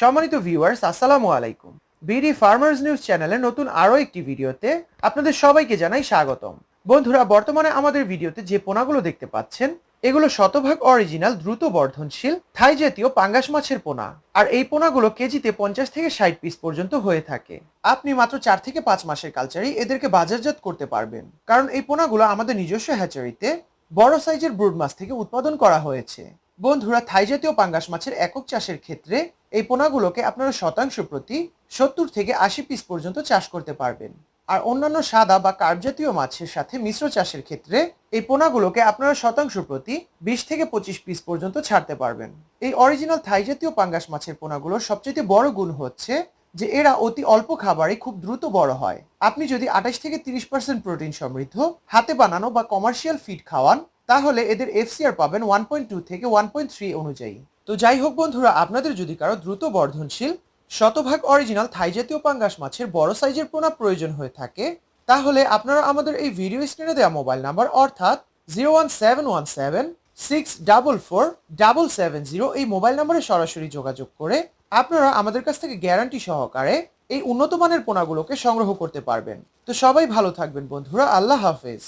সম্মানিত ভিউয়ার্স আসসালামু আলাইকুম। বিডি ফার্মার্স নিউজ চ্যানেলে নতুন আরও একটি ভিডিওতে আপনাদের সবাইকে জানাই স্বাগতম। বন্ধুরা, বর্তমানে আমাদের ভিডিওতে যে পোনাগুলো দেখতে পাচ্ছেন, এগুলো শতভাগ অরিজিনাল দ্রুত বর্ধনশীল, থাই জাতীয় পাঙ্গাস মাছের পোনা। আর এই পোনাগুলো কেজিতে পঞ্চাশ থেকে ষাট পিস পর্যন্ত হয়ে থাকে। আপনি মাত্র চার থেকে পাঁচ মাসের কালচারেই এদেরকে বাজারজাত করতে পারবেন। কারণ এই পোনাগুলো আমাদের নিজস্ব হ্যাচারিতে বড় সাইজের ব্রুড মাছ থেকে উৎপাদন করা হয়েছে। বন্ধুরা, থাই জাতীয় পাঙ্গাস মাছের একক চাষের ক্ষেত্রে এই পোনাগুলোকে আপনারা শতাংশ প্রতি সত্তর থেকে আশি পিস পর্যন্ত চাষ করতে পারবেন। আর অন্যান্য সাদা বা কার্ব জাতীয় মাছের সাথে মিশ্র চাষের ক্ষেত্রে এই পোনাগুলোকে আপনারা শতাংশ প্রতি বিশ থেকে পঁচিশ পিস পর্যন্ত ছাড়তে পারবেন। এই অরিজিনাল থাই জাতীয় পাঙ্গাস মাছের পোনাগুলোর সবচেয়ে বড় গুণ হচ্ছে যে এরা অতি অল্প খাবারে খুব দ্রুত বড় হয়। আপনি যদি আঠাশ থেকে তিরিশ পার্সেন্ট প্রোটিন সমৃদ্ধ, হাতে বানানো বা কমার্শিয়াল ফিড খাওয়ান তাহলে এদের এফসিআর পাবেন ওয়ান পয়েন্ট টু থেকে ওয়ান পয়েন্ট থ্রি অনুযায়ী। তো যাই হোক বন্ধুরা, আপনাদের যদি কারও দ্রুত বর্ধনশীল, শতভাগ অরিজিনাল থাই জাতীয় পাঙ্গাস মাছের বড় সাইজের পোনা প্রয়োজন হয়ে থাকে, তাহলে আপনারা আমাদের এই ভিডিও স্ক্রিনে দেওয়া মোবাইল নাম্বার অর্থাৎ zero one seven one seven six double four double seven zero এই মোবাইল নাম্বারে সরাসরি যোগাযোগ করে আপনারা আমাদের কাছ থেকে গ্যারান্টি সহকারে এই উন্নত মানের পোনাগুলোকে সংগ্রহ করতে পারবেন। তো সবাই ভালো থাকবেন বন্ধুরা, আল্লাহ হাফেজ।